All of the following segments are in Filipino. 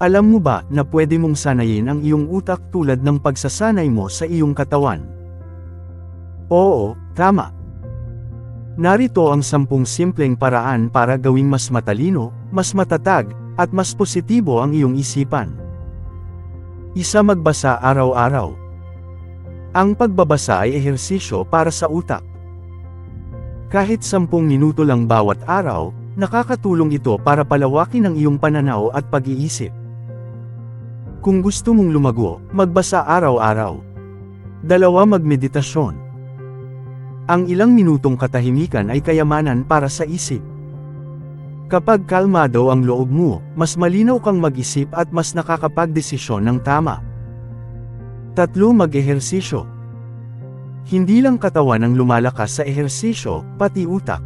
Alam mo ba na pwede mong sanayin ang iyong utak tulad ng pagsasanay mo sa iyong katawan? Oo, tama. Narito ang sampung simpleng paraan para gawing mas matalino, mas matatag, at mas positibo ang iyong isipan. Isa magbasa araw-araw. Ang pagbabasa ay ehersisyo para sa utak. Kahit sampung minuto lang bawat araw, nakakatulong ito para palawakin ang iyong pananaw at pag-iisip. Kung gusto mong lumago, magbasa araw-araw. Dalawa magmeditasyon. Ang ilang minutong katahimikan ay kayamanan para sa isip. Kapag kalmado ang loob mo, mas malinaw kang mag-isip at mas nakakapagdesisyon ng tama. Tatlo mag-ehersisyo. Hindi lang katawan ang lumalakas sa ehersisyo, pati utak.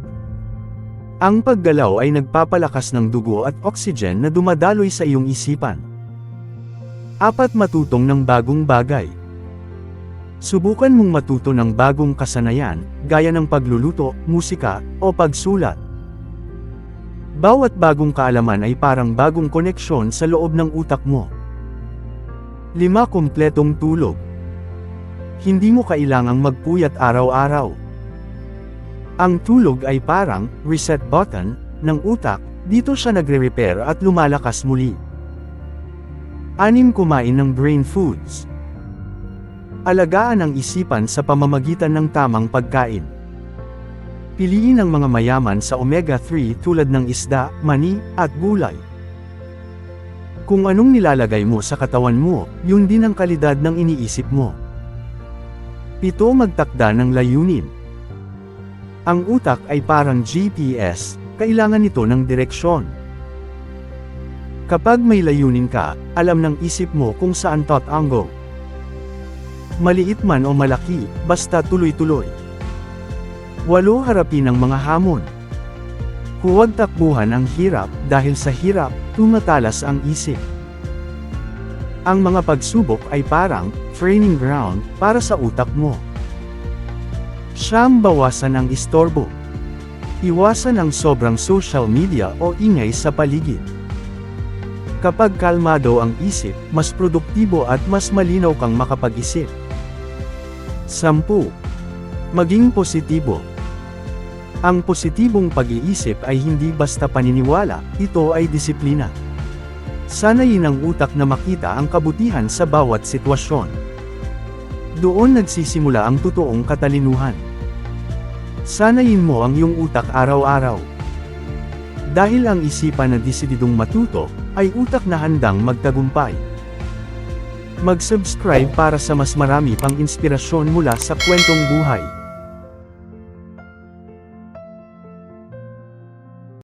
Ang paggalaw ay nagpapalakas ng dugo at oxygen na dumadaloy sa iyong isipan. Apat matutong ng bagong bagay. Subukan mong matuto ng bagong kasanayan, gaya ng pagluluto, musika, o pagsulat. Bawat bagong kaalaman ay parang bagong koneksyon sa loob ng utak mo. 5. Kumpletong tulog. Hindi mo kailangang magpuyat araw-araw. Ang tulog ay parang reset button ng utak, dito siya nagre-repair at lumalakas muli. Anim kumain ng brain foods. Alagaan ang isipan sa pamamagitan ng tamang pagkain. Piliin ang mga mayaman sa omega-3 tulad ng isda, mani, at gulay. Kung anong nilalagay mo sa katawan mo, yun din ang kalidad ng iniisip mo. Pito magtakda ng layunin. Ang utak ay parang GPS, kailangan nito ng direksyon. Kapag may layunin ka, alam ng isip mo kung saan tatango. Maliit man o malaki, basta tuloy-tuloy. Walo harapin ang mga hamon. Huwag takbuhan ang hirap dahil sa hirap, tumatalas ang isip. Ang mga pagsubok ay parang training ground para sa utak mo. Siyam bawasan ang istorbo. Iwasan ang sobrang social media o ingay sa paligid. Kapag kalmado ang isip, mas produktibo at mas malinaw kang makapag-isip. 10. Maging positibo. Ang positibong pag-iisip ay hindi basta paniniwala, ito ay disiplina. Sanayin ang utak na makita ang kabutihan sa bawat sitwasyon. Doon nagsisimula ang totoong katalinuhan. Sanayin mo ang iyong utak araw-araw. Dahil ang isipan na desididong matuto, ay utak na handang magtagumpay. Mag-subscribe para sa mas marami pang inspirasyon mula sa kwentong buhay.